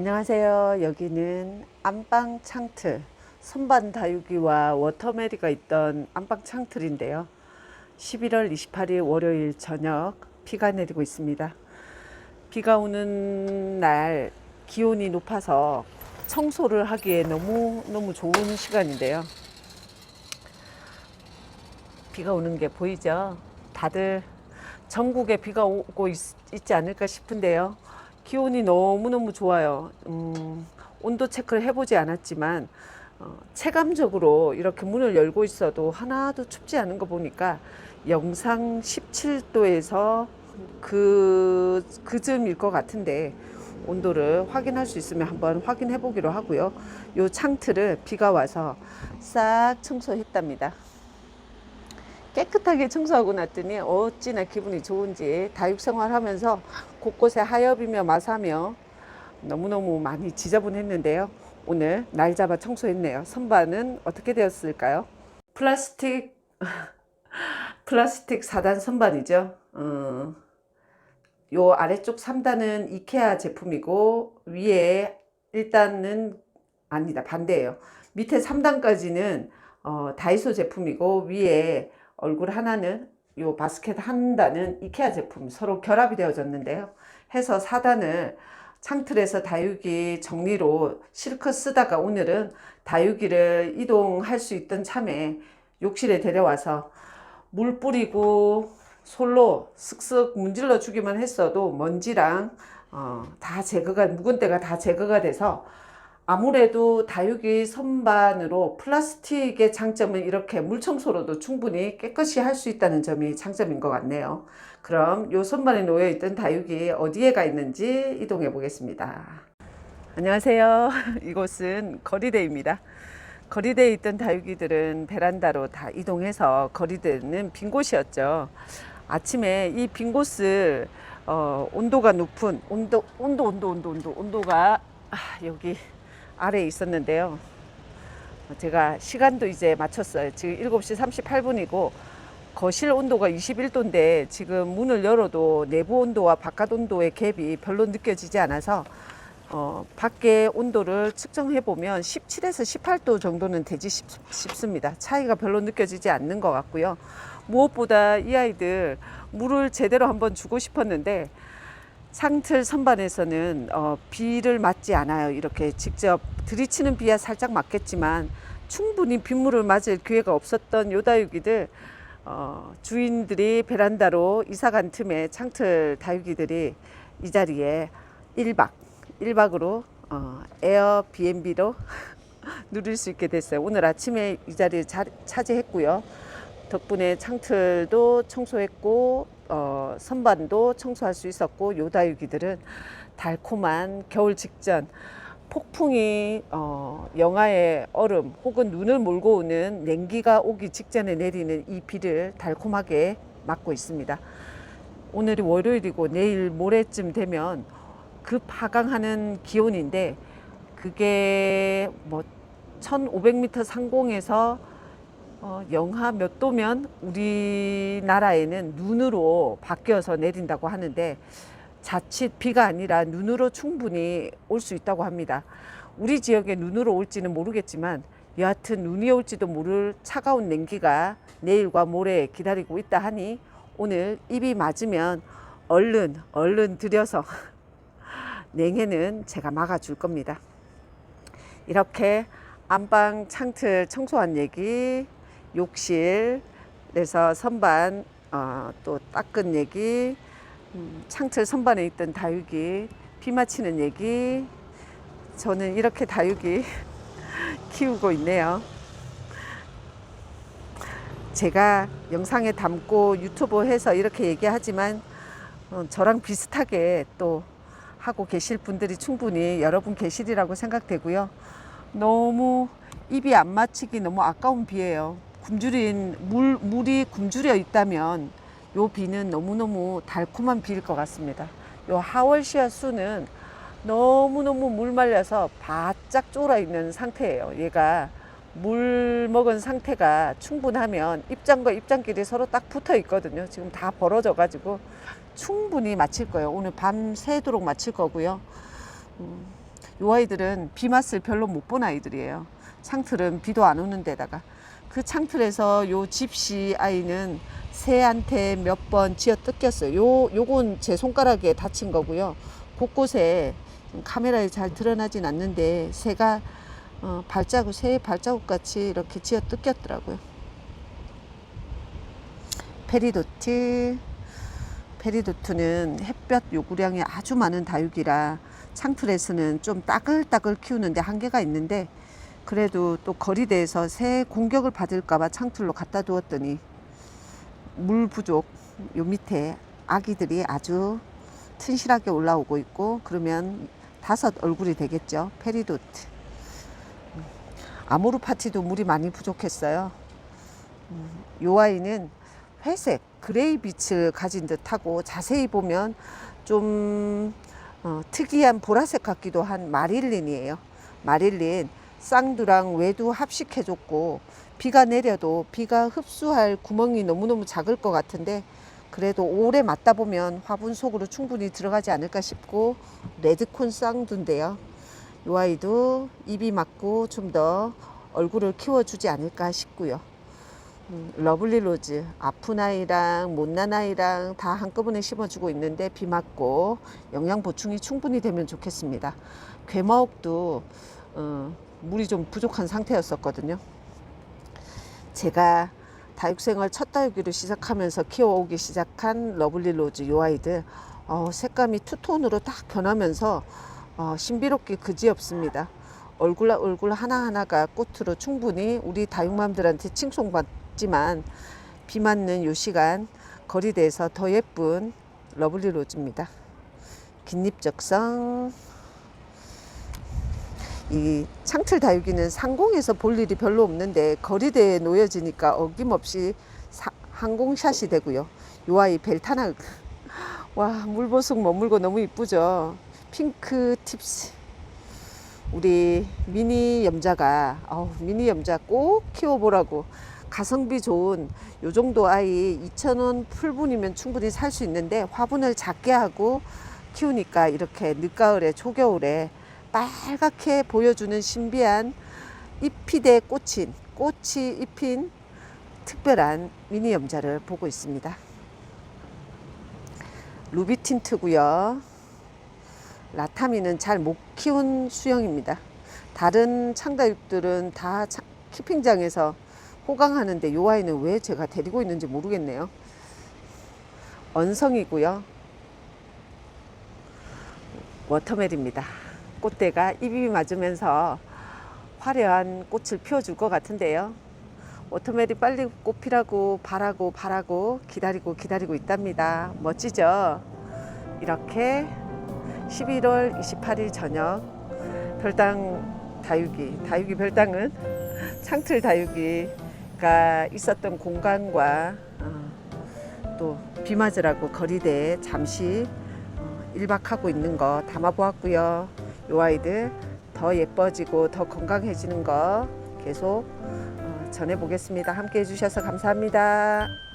안녕하세요. 여기는 안방 창틀 선반 다육이와 워터메리가 있던 안방 창틀인데요. 11월 28일 월요일 저녁 비가 내리고 있습니다. 비가 오는 날 기온이 높아서 청소를 하기에 너무 너무 좋은 시간인데요. 비가 오는 게 보이죠? 다들 전국에 비가 오고 있, 지 않을까 싶은데요. 기온이 너무너무 좋아요. 음, 온도 체크를 해보지 않았지만 어, 체감적으로 이렇게 문을 열고 있어도 하나도 춥지 않은 거 보니까 영상 17도에서 그, 그 즈음일 것 같은데 온도를 확인할 수 있으면 한번 확인해 보기로 하고요. 요 창틀을 비가 와서 싹 청소했답니다. 깨끗하게 청소하고 났더니 어찌나 기분이 좋은지 다육 생활하면서 곳곳에 하엽이며 마사며 너무너무 많이 지저분했는데요. 오늘 날 잡아 청소했네요. 선반은 어떻게 되었을까요? 플라스틱 플라스틱 4단 선반이죠. 어, 요 아래쪽 3단은 이케아 제품이고 위에 1단은 아니다 반대예요. 밑에 3단까지는 어, 다이소 제품이고 위에 얼굴 하나는 요 바스켓 한 단은 이케아 제품 서로 결합이 되어졌는데요. 해서 4단을 창틀에서 다육이 정리로 실컷 쓰다가 오늘은 다육이를 이동할 수 있던 참에 욕실에 데려와서 물 뿌리고 솔로 쓱쓱 문질러 주기만 했어도 먼지랑 어, 다 제거가 묵은 때가 다 제거가 돼서 아무래도 다육이 선반으로 플라스틱의 장점은 이렇게 물 청소로도 충분히 깨끗이 할 수 있다는 점이 장점인 것 같네요. 그럼 요 선반에 놓여 있던 다육이 어디에 가 있는지 이동해 보겠습니다. 안녕하세요. 이곳은 거리대입니다. 거리대에 있던 다육이들은 베란다로 다 이동해서 거리대는 빈 곳이었죠. 아침에 이 빈 곳을 어, 온도가 높은 온도 온도 온도 온도 온도 온도가 아, 여기 아래에 있었는데요. 제가 시간도 이제 맞췄어요. 지금 7시 38분이고 거실 온도가 21도인데 지금 문을 열어도 내부 온도와 바깥 온도의 갭이 별로 느껴지지 않아서 어, 밖에 온도를 측정해 보면 17에서 18도 정도는 되지 싶, 싶습니다. 차이가 별로 느껴지지 않는 것 같고요. 무엇보다 이 아이들 물을 제대로 한번 주고 싶었는데 상틀 선반에서는 어, 비를 맞지 않아요. 이렇게 직접 들이치는 비야 살짝 맞겠지만 충분히 빗물을 맞을 기회가 없었던 요다육이들 어, 주인들이 베란다로 이사 간 틈에 창틀 다육이들이 이 자리에 1박, 1박으로 어, 에어비앤비로 누릴 수 있게 됐어요. 오늘 아침에 이 자리를 자, 차지했고요. 덕분에 창틀도 청소했고 어, 선반도 청소할 수 있었고 요다육이들은 달콤한 겨울 직전 폭풍이 어, 영하의 얼음 혹은 눈을 몰고 오는 냉기가 오기 직전에 내리는 이 비를 달콤하게 맞고 있습니다. 오늘이 월요일이고 내일 모레쯤 되면 급 하강하는 기온인데 그게 뭐 1500m 상공에서 어, 영하 몇 도면 우리나라에는 눈으로 바뀌어서 내린다고 하는데 자칫 비가 아니라 눈으로 충분히 올 수 있다고 합니다. 우리 지역에 눈으로 올지는 모르겠지만 여하튼 눈이 올지도 모를 차가운 냉기가 내일과 모레 기다리고 있다 하니 오늘 입이 맞으면 얼른 얼른 들여서 냉해는 제가 막아줄 겁니다. 이렇게 안방 창틀 청소한 얘기, 욕실에서 선반 어, 또 닦은 얘기, 음, 창틀 선반에 있던 다육이 비 맞히는 얘기. 저는 이렇게 다육이 키우고 있네요. 제가 영상에 담고 유튜브 해서 이렇게 얘기하지만 어, 저랑 비슷하게 또 하고 계실 분들이 충분히 여러분 계시리라고 생각되고요. 너무 입이 안 맞히기 너무 아까운 비예요. 굶주린 물 물이 굶주려 있다면 요 비는 너무너무 달콤한 비일 것 같습니다. 요 하월시아 수는 너무너무 물 말려서 바짝 쫄아 있는 상태예요. 얘가 물 먹은 상태가 충분하면 입장과 입장끼리 서로 딱 붙어 있거든요. 지금 다 벌어져 가지고 충분히 마칠 거예요. 오늘 밤 새도록 마칠 거고요. 음, 요 아이들은 비 맛을 별로 못 본 아이들이에요. 창틀은 비도 안 오는 데다가 그 창틀에서 요 집시 아이는 새한테 몇번 쥐어 뜯겼어요. 요 요건 제 손가락에 다친 거고요. 곳곳에 카메라에 잘 드러나진 않는데 새가 어, 발자국 새 발자국 같이 이렇게 쥐어 뜯겼더라고요. 페리도트 페리도트는 햇볕 요구량이 아주 많은 다육이라 창틀에서는 좀 따글따글 키우는데 한계가 있는데 그래도 또 거리대에서 새 공격을 받을까봐 창틀로 갖다 두었더니 물 부족 요 밑에 아기들이 아주 튼실하게 올라오고 있고 그러면 다섯 얼굴이 되겠죠 페리도트 음, 아모르 파티도 물이 많이 부족했어요 음, 요 아이는 회색 그레이 빛을 가진 듯하고 자세히 보면 좀 어, 특이한 보라색 같기도 한 마릴린이에요. 마릴린 쌍두랑 외두 합식해줬고 비가 내려도 비가 흡수할 구멍이 너무너무 작을 것 같은데 그래도 오래 맞다 보면 화분 속으로 충분히 들어가지 않을까 싶고 레드콘 쌍두인데요. 이 아이도 입이 맞고 좀 더 얼굴을 키워주지 않을까 싶고요. 음, 러블리 로즈 아픈 아이랑 못난 아이랑 다 한꺼번에 심어주고 있는데 비 맞고 영양 보충이 충분히 되면 좋겠습니다. 괴마옥도 어, 물이 좀 부족한 상태였었거든요. 제가 다육생활 첫 다육이로 시작하면서 키워오기 시작한 러블리 로즈 요 아이들 어, 색감이 투톤으로 딱 변하면서 어, 신비롭기 그지없습니다. 얼굴 얼굴 하나하나가 꽃으로 충분히 우리 다육맘들한테 칭송받지만 비 맞는 요 시간 거리대에서 더 예쁜 러블리 로즈입니다. 긴잎적성 이 창틀 다육이는 상공에서 볼 일이 별로 없는데 거리대에 놓여지니까 어김없이 사- 항공샷이 되고요. 요 아이 벨타나 와 물보숙 머물고 너무 이쁘죠. 핑크 팁스 우리 미니 염자가 어우, 미니 염자 꼭 키워보라고 가성비 좋은 요 정도 아이 2,000원 풀분이면 충분히 살 수 있는데 화분을 작게 하고 키우니까 이렇게 늦가을에 초겨울에 빨갛게 보여주는 신비한 잎이 대 꽃인 꽃이 잎인 특별한 미니 염자를 보고 있습니다. 루비 틴트고요. 라타미는 잘 못 키운 수영입니다. 다른 창다육들은 다 차- 키핑장에서 호강하는데 요 아이는 왜 제가 데리고 있는지 모르겠네요. 언성이고요. 워터멜입니다. 꽃대가 입이 맞으면서 화려한 꽃을 피워줄 것 같은데요. 워터멜이 빨리 꽃 피라고 바라고 바라고 기다리고 기다리고 있답니다. 멋지죠? 이렇게 11월 28일 저녁 별당 다육이, 다육이 별당은 창틀 다육이가 있었던 공간과 어, 또비 맞으라고 거리대에 잠시 어, 일박하고 있는 거 담아보았고요. 요 아이들 더 예뻐지고 더 건강해지는 거 계속 어, 전해보겠습니다. 함께 해주셔서 감사합니다.